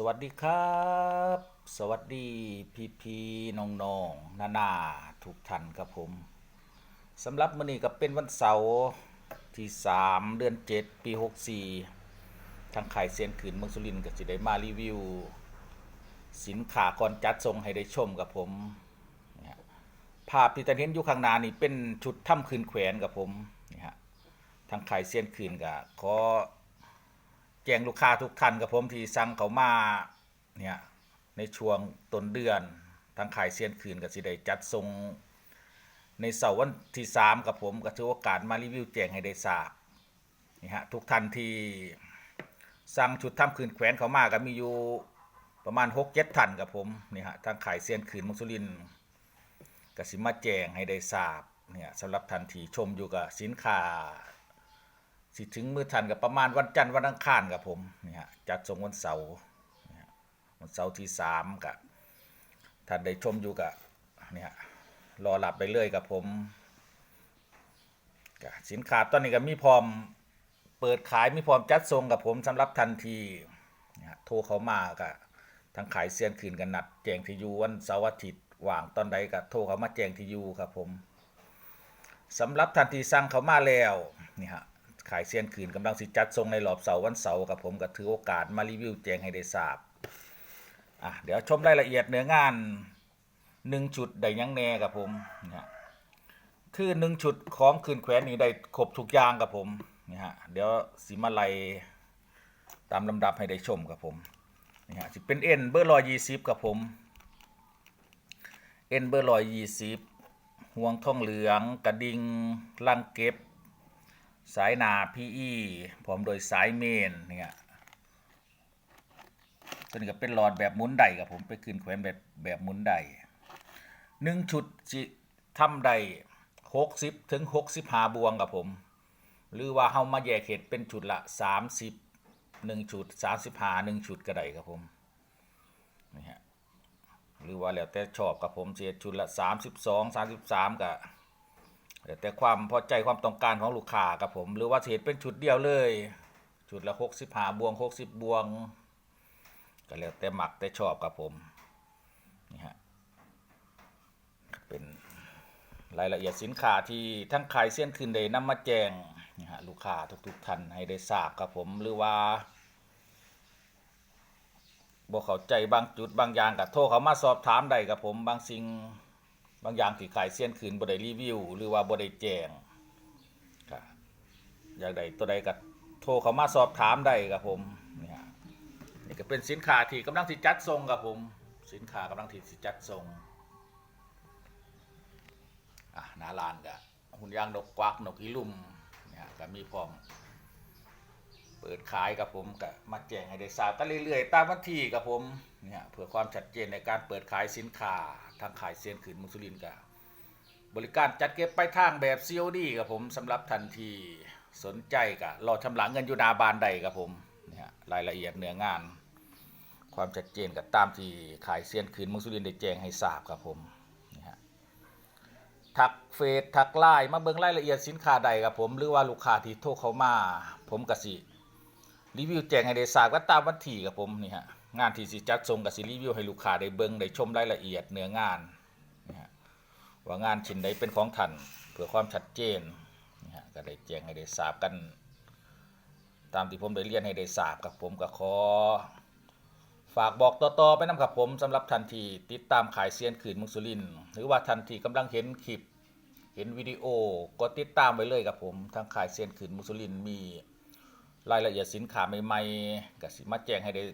สวัสดีครับ สวัสดีพี่พี่น้องน้องนานาทุกท่านครับผมสำหรับมื้อนี้ก็เป็นวันเสาร์ที่ 3 เดือน 7 ปี 64 ทางขายเซียนขืนเมืองสุรินทร์ก็สิได้มารีวิว สินค้าก่อนจัดส่งให้ได้ชมกับผมนะฮะภาพที่ท่านเห็นอยู่ข้างหน้านี่เป็นชุดถ้ำคืนแขวนกับผมนี่ฮะทางขายเซียนขืนก็ขอ แจ้งลูกค้าทุกท่านกับผมที่สั่งเขามาเนี่ยในช่วงต้นเดือนทางขายเซียนคืนกับสิได้จัดส่งในเสาร์วันที่สามกับผมก็ถือโอกาสมารีวิวแจ้งให้ได้ทราบนี่ฮะทุกท่านที่สั่งชุดทำคืนแขวนเขามาก็มีอยู่ประมาณหกเจ็ดท่านกับผมนี่ฮะทางขายเซียนคืนมุสุรินกสิมาแจ้งให้ได้ทราบเนี่ยสำหรับท่านที่ชมอยู่กับสินค้า สิถึงมือทันกับประมาณวันจันทร์วันอังคารกับผมนี่ฮะจัดส่งวันเสาร์วันเสาร์ที่สามกับท่านได้ชมอยู่กับนี่ฮะรอหลับไปเรื่อยกับผมกับสินค้าตอนนี้ก็มีพร้อมเปิดขายมีพร้อมจัดส่งกับผมสำหรับทันทีนี่ฮะโทรเขามากับทางขายเซียนคืนกันนัดแจ้งที่อยู่วันเสาร์อาทิตย์ว่างตอนใดก็โทรเขามาแจ้งที่อยู่ครับผมสำหรับทันทีสั่งเขามาแล้วนี่ฮะ ขายเซียนคืนกำลังสิจัดทรงในรอบเสาร์วันเสาร์กับผมก็ถือโอกาสมารีวิวแจงให้ได้ทราบอะเดี๋ยวชมรายละเอียดเนื้องานหนึ่งชุดได้ยังแน่กับผมเนี่ยคือหนึ่งชุดของคืนแขวนนี่ได้ครบทุกอย่างกับผมนี่ฮะเดี๋ยวสีมาลัยตามลำดับให้ได้ชมกับผมนี่ฮะสิเป็นเอ็นเบอร์รอยยี่สิบกับผมเอ็นเบอร์รอยยี่สิบห่วงทองเหลือง กระดิ่งลังเก็บ สายนาพีอีพร้อมโดยสายเมนเนี่ยตัวนี้ก็เป็นหลอดแบบหมุนไดกับผมไปคืนแขวนแบบแบบหมุนไดหนึ่งชุดจิทำไดหกสิบถึงหกสิบหาบวงกับผม หรือว่าเฮามาแยกเห็ดเป็นชุดละสามสิบหนึ่งชุดสามสิบหาหนึ่งชุดก็ได้ครับผมนี่ฮะหรือว่าแล้วแต่ชอบกับผมเสียชุดละสามสิบสองสามสิบสามกับ แต่ความพอใจความต้องการของลูกค้ากับผม หรือว่าเทรดเป็นชุดเดียวเลย ชุดละหกสิบหาบวงหกสิบบวง ก็แล้วแต่หมักแต่ชอบกับผม นี่ฮะ เป็นรายละเอียดสินค้าที่ทั้งขายเส้นคืนใดนำมาแจงนี่ฮะลูกค้าทุกๆท่านให้ได้ทราบกับผม หรือว่าบอกเข้าใจบางจุดบางอย่างกับโทรเขามาสอบถามได้กับผมบางสิ่ง บางอย่างที่ขายเสี้ยนคืนบ่ได้รีวิว หรือว่าบ่ได้แจ้งก็อยากได้ตัวใดก็โทรเขามาสอบถามได้ครับผมนี่ฮะนี่ก็เป็นสินค้าที่กำลังสิจัดส่งครับผม สินค้ากำลังที่จัดส่งอะน้าร้านก็หุ่นยางนกกวักนกอีลุ่มเนี่ยก็มีพร้อม เปิดขายกับผมก็มาแจ้งให้ได้ทราบกันเรื่อยๆ ตามวันที่กับผมเนี่ยเพื่อความชัดเจนในการเปิดขายสินค้าทางขายเซียนขืนมุสลินกับบริการจัดเก็บไปลายทางแบบ COD กับผมสำหรับทันทีสนใจกับรอชำระเงินอยู่นาบานใดกับผมเนี่ยรายละเอียดเนื้องาน ความชัดเจนกับตามที่ขายเซียนขืนมุสลินได้แจ้งให้ทราบครับผมนี่ฮะทักเฟซทักไลน์มาเบิ่งรายละเอียดสินค้าใดกับผม หรือว่าลูกค้าที่โทรเข้ามา ผมกสิ รีวิวแจ้งให้ได้ทราบก็ตามวันที่กับผมนี่ฮะงานที่สิจัดส่งกับสิรีวิวให้ลูกค้าได้เบิ่งได้ชมรายละเอียดเนื้องานนี่ฮะว่างานชิ้นใดเป็นของท่านเพื่อความชัดเจนนี่ฮะก็ได้แจ้งให้ได้ทราบกัน ตามที่ผมได้เรียนให้ได้ทราบกับผมก็ขอฝากบอกต่อๆไปนำกับผมสำหรับทันทีติดตามขายเซียนขืนมุสลิน หรือว่าทันทีกำลังเห็นคลิปเห็นวิดีโอก็ติดตามไว้เลยกับผมทางขายเซียนขืนมุสลินมี รายละเอียดสินค้าใหม่ๆกับสิมาแจ้งให้ได้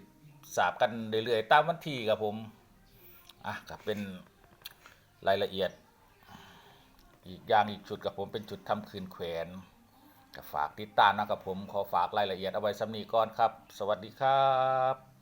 ทราบกันเรื่อยๆตามวันที่ครับผมอะกับเป็นรายละเอียด อีกอย่างอีกชุดกับผมเป็นชุดทำคืนแขวนก็ฝากติดตามนะครับผมขอฝากรายละเอียดเอาไว้สำนีก่อนครับ สวัสดีครับ